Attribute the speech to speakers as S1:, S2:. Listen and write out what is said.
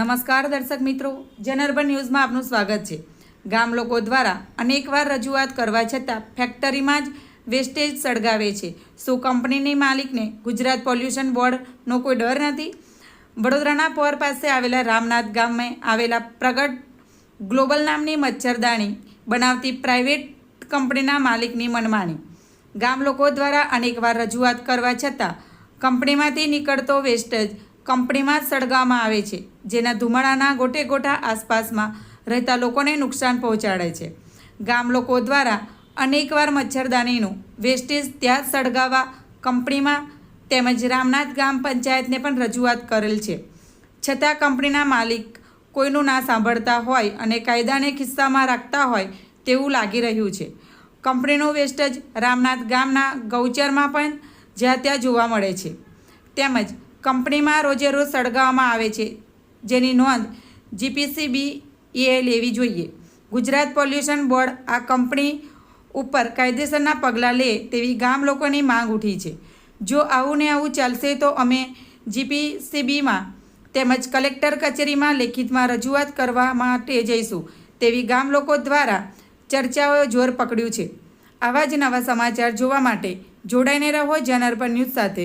S1: નમસ્કાર દર્શક મિત્રો, જનરબન ન્યૂઝમાં આપનું સ્વાગત છે. ગામ લોકો દ્વારા અનેકવાર રજૂઆત કરવા છતાં ફેક્ટરીમાં જ વેસ્ટેજ સળગાવે છે. શું કંપનીની માલિકને ગુજરાત પોલ્યુશન બોર્ડનો કોઈ ડર નથી? વડોદરાના પોર પાસે આવેલા રામનાથ ગામમાં આવેલા પ્રગટ ગ્લોબલ નામની મચ્છરદાણી બનાવતી પ્રાઇવેટ કંપનીના માલિકની મનમાની. ગામ લોકો દ્વારા અનેકવાર રજૂઆત કરવા છતાં કંપનીમાંથી નીકળતો વેસ્ટેજ કંપનીમાં સળગાવવામાં આવે છે, જેના ધુમાડાના ગોટે ગોટા આસપાસમાં રહેતા લોકોને નુકસાન પહોંચાડે છે. ગામ લોકો દ્વારા અનેકવાર મચ્છરદાનીનું વેસ્ટેજ ત્યાં સળગાવવા કંપનીમાં તેમજ રામનાથ ગામ પંચાયતને પણ રજૂઆત કરેલ છે. છતાં કંપનીના માલિક કોઈનું ના સાંભળતા હોય અને કાયદાને ખિસ્સામાં રાખતા હોય તેવું લાગી રહ્યું છે. કંપનીનું વેસ્ટેજ રામનાથ ગામના ગૌચરમાં પણ જ્યાં ત્યાં જોવા મળે છે. તેમજ કંપનીમાં રોજે રોજ સળગાવવામાં આવે છે. જેની નોંધ જીપીસીબી એ લેવી જોઈએ. ગુજરાત પોલ્યુશન બોર્ડ આ કંપની ઉપર કાયદેસરના પગલાં લે તેવી ગામ લોકોની માંગ ઉઠી છે. જો આવું ને આવું ચાલશે તો અમે જીપીસીબીમાં તેમજ કલેક્ટર કચેરીમાં લેખિતમાં રજૂઆત કરવા માટે જઈશું તેવી ગામ લોકો દ્વારા ચર્ચાઓએ જોર પકડ્યું છે. આવા જ નવા સમાચાર જોવા માટે જોડાઈને રહો જનરપન ન્યૂઝ સાથે.